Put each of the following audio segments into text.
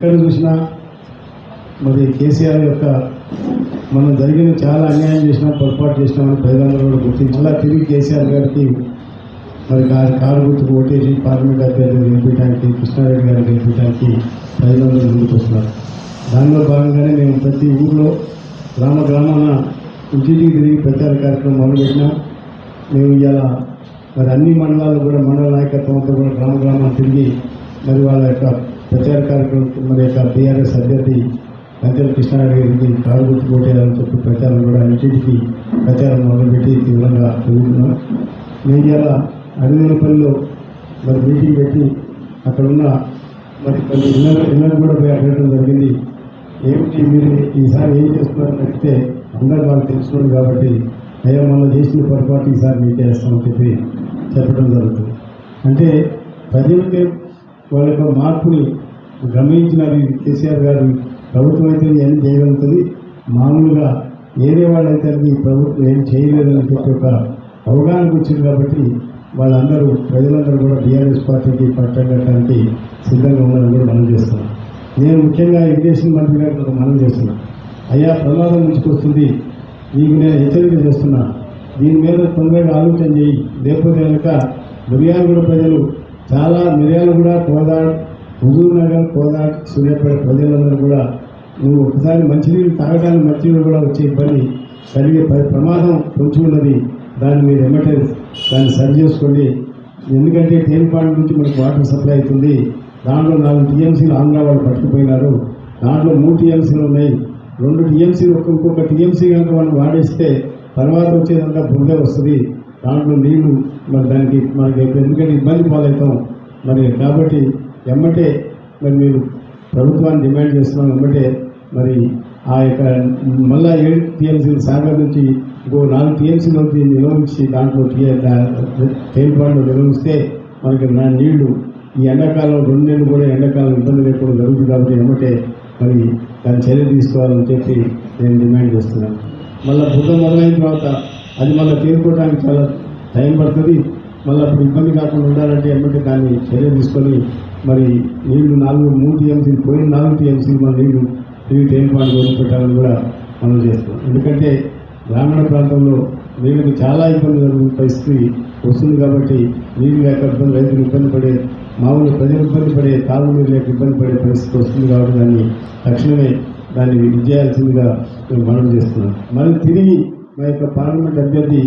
ఎక్కడ చూసినా మరి కేసీఆర్ యొక్క మనం జరిగిన చాలా అన్యాయం చేసినా పొరపాటు చేసినామని ప్రజలందరూ కూడా గుర్తించి అలా తిరిగి కేసీఆర్ గారికి మరి కారు గుర్తుకు ఓటేసి పార్లమెంట్ అభ్యర్థులు గెలిపించడానికి కృష్ణారెడ్డి గారిని గెలిపించడానికి ప్రజలందరూ ముందుకొస్తున్నారు దానిలో భాగంగానే మేము ప్రతి ఊర్లో గ్రామ గ్రామాన ఇంటింటికి తిరిగి ప్రచార కార్యక్రమం మొదలుపెట్టినాం మేము ఇవాళ మరి అన్ని మండలాల్లో కూడా మండల నాయకత్వంతో కూడా గ్రామ గ్రామాన్ని తిరిగి మరి వాళ్ళ యొక్క ప్రచార కార్యక్రమం మరి యొక్క టీఆర్ఎస్ అభ్యర్థి గంటల కృష్ణారెడ్డి గారికి కారు గుర్తు కొట్టేయాలని చెప్పి ప్రచారం కూడా ఇంటికి ప్రచారం మొదలుపెట్టి తీవ్రంగా తిరుగుతున్నాం. నేను ఇవాళ అడిగినపల్లిలో మరి మీటింగ్ పెట్టి అక్కడ ఉన్న మరి కొన్ని ఇళ్ళ ఇళ్ళను కూడా పోయి అడగడం జరిగింది. ఏమిటి మీరు ఈసారి ఏం చేస్తున్నారని అడిగితే అందరూ వాళ్ళు తెలుసుకోండి కాబట్టి అయ్యా మనం చేసిన పొరపాటు ఈసారి మీకే చేస్తామని చెప్పి చెప్పడం జరుగుతుంది. అంటే ప్రజలకే వాళ్ళ యొక్క మార్పుని గమనించినది కేసీఆర్ గారు. ప్రభుత్వం అయితే ఏం చేయగలుగుతుంది? మామూలుగా వేరే వాళ్ళైతే అది ప్రభుత్వం ఏం చేయలేదని చెప్పి ఒక అవగాహనకు వచ్చింది కాబట్టి వాళ్ళందరూ ప్రజలందరూ కూడా బీఆర్ఎస్ పార్టీకి పట్టడానికి సిద్ధంగా ఉండాలని కూడా మనం చేస్తున్నాం. నేను ముఖ్యంగా ఇరిగేషన్ మంత్రి గారికి ఒక మనం చేస్తున్నాను అయ్యా ప్రమాదం ముంచుకొస్తుంది నీకు నేను హెచ్చరిక చేస్తున్నా. దీని మీద తొందరగా ఆలోచన చేయి. లేకపోతే కనుక మిర్యాలగూడ ప్రజలు చాలా మిర్యాలగూడ కోదాడ్ హుజూర్ నగర్ కోదాడ్ సూర్యాపేట ప్రజలందరూ కూడా నువ్వు ఒకసారి మంచినీళ్ళు తాగడానికి మంచినీళ్ళు కూడా వచ్చే ఇబ్బంది కలిగే ప్రమాదం పొంచి ఉన్నది. దాన్ని మీరు ఎమ్మటే దాన్ని సరి చేసుకోండి. ఎందుకంటే తేలిపాడు నుంచి మనకు వాటర్ సప్లై అవుతుంది. దాంట్లో నాలుగు టీఎంసీలు ఆంధ్ర వాళ్ళు పట్టుకుపోయినారు. దాంట్లో మూడు టీఎంసీలు ఉన్నాయి. రెండు టీఎంసీలు ఒక ఇంకొక టీఎంసీ కనుక మనం వాడేస్తే తర్వాత వచ్చేదంతా బురద వస్తుంది. దాంట్లో నీళ్ళు మరి దానికి మనకి ఎందుకంటే ఇబ్బంది పాలవుతాం. మరి కాబట్టి ఎమ్మటే మరి మీరు ప్రభుత్వాన్ని డిమాండ్ చేస్తున్నాం ఎమ్మటే మరి ఆ యొక్క మళ్ళా ఏడు టీఎంసీలు సాగర్ నుంచి ఇంకో నాలుగు టీఎంసీలు నిలవించి దాంట్లో తేలిపాడులో నిలవిస్తే మనకి నా నీళ్ళు ఈ ఎండాకాలం రెండు నెలలు కూడా ఎండాకాలం ఇబ్బంది లేకుండా జరుగుతుంది కాబట్టి ఎమ్మటే మరి దాని చర్య తీసుకోవాలని చెప్పి నేను డిమాండ్ చేస్తున్నాను. మళ్ళీ బుద్ధ మొదలైన తర్వాత అది మళ్ళీ తీరుకోవడానికి చాలా టైం పడుతుంది. మళ్ళీ అప్పుడు ఇబ్బంది కాకుండా ఉండాలంటే ఎమ్మెల్యే దాన్ని చర్య తీసుకొని మరి నీళ్ళు నాలుగు మూడు టీఎంసీలు పోయిన నాలుగు టీఎంసీలు మన నీళ్ళు తిరిగి తేలిపాటు వదిలిపెట్టాలని కూడా మనం చేస్తాం ఎందుకంటే గ్రామీణ ప్రాంతంలో నీళ్ళకి చాలా ఇబ్బంది జరుగుతున్న పరిస్థితి వస్తుంది కాబట్టి నీళ్ళు లేక ఇబ్బంది రైతులు ఇబ్బంది పడే మామూలు ప్రజలు ఇబ్బంది పడే తాగు నీరు లేక ఇబ్బంది పడే పరిస్థితి వస్తుంది కాబట్టి దాన్ని తక్షణమే దాన్ని విజయాల్సిందిగా మేము మనం చేస్తున్నాం. మళ్ళీ తిరిగి మా యొక్క పార్లమెంట్ అభ్యర్థి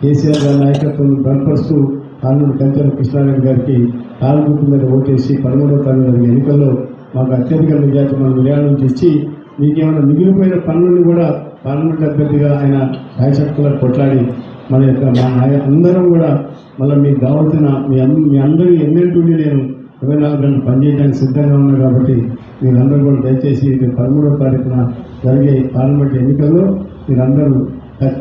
కేసీఆర్ గారి నాయకత్వం బలపరుస్తూ పార్లమెంట్ కంచెల కృష్ణారెడ్డి గారికి కాలుగుర్తు మీద ఓటేసి పదమూడవ తారీఖు ఎన్నికల్లో మాకు అత్యధిక మెజార్టీ మనం మిర్యాల చేసి మీకేమైనా మిగిలిపోయిన పనులను కూడా పార్లమెంట్ అభ్యర్థిగా ఆయన రాయశక్తుల కొట్లాడి మన యొక్క మా అందరం కూడా మళ్ళీ మీకు కావాల్సిన మీ మీ అందరూ ఎన్నెంటుండి నేను ఇరవై నాలుగు గంటలు పనిచేయడానికి సిద్ధంగా ఉన్నా కాబట్టి మీరందరూ కూడా దయచేసి పదమూడవ తారీఖున జరిగే పార్లమెంట్ ఎన్నికల్లో మీరందరూ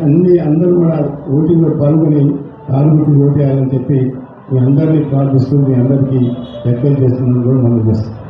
అన్ని అందరూ కూడా ఓటింగ్లో పాల్గొని ఆరుగురికి ఓటేయాలని చెప్పి మీ అందరినీ ప్రార్థిస్తూ మీ అందరికీ వ్యక్తం చేస్తున్నాను కూడా మనం చేస్తాం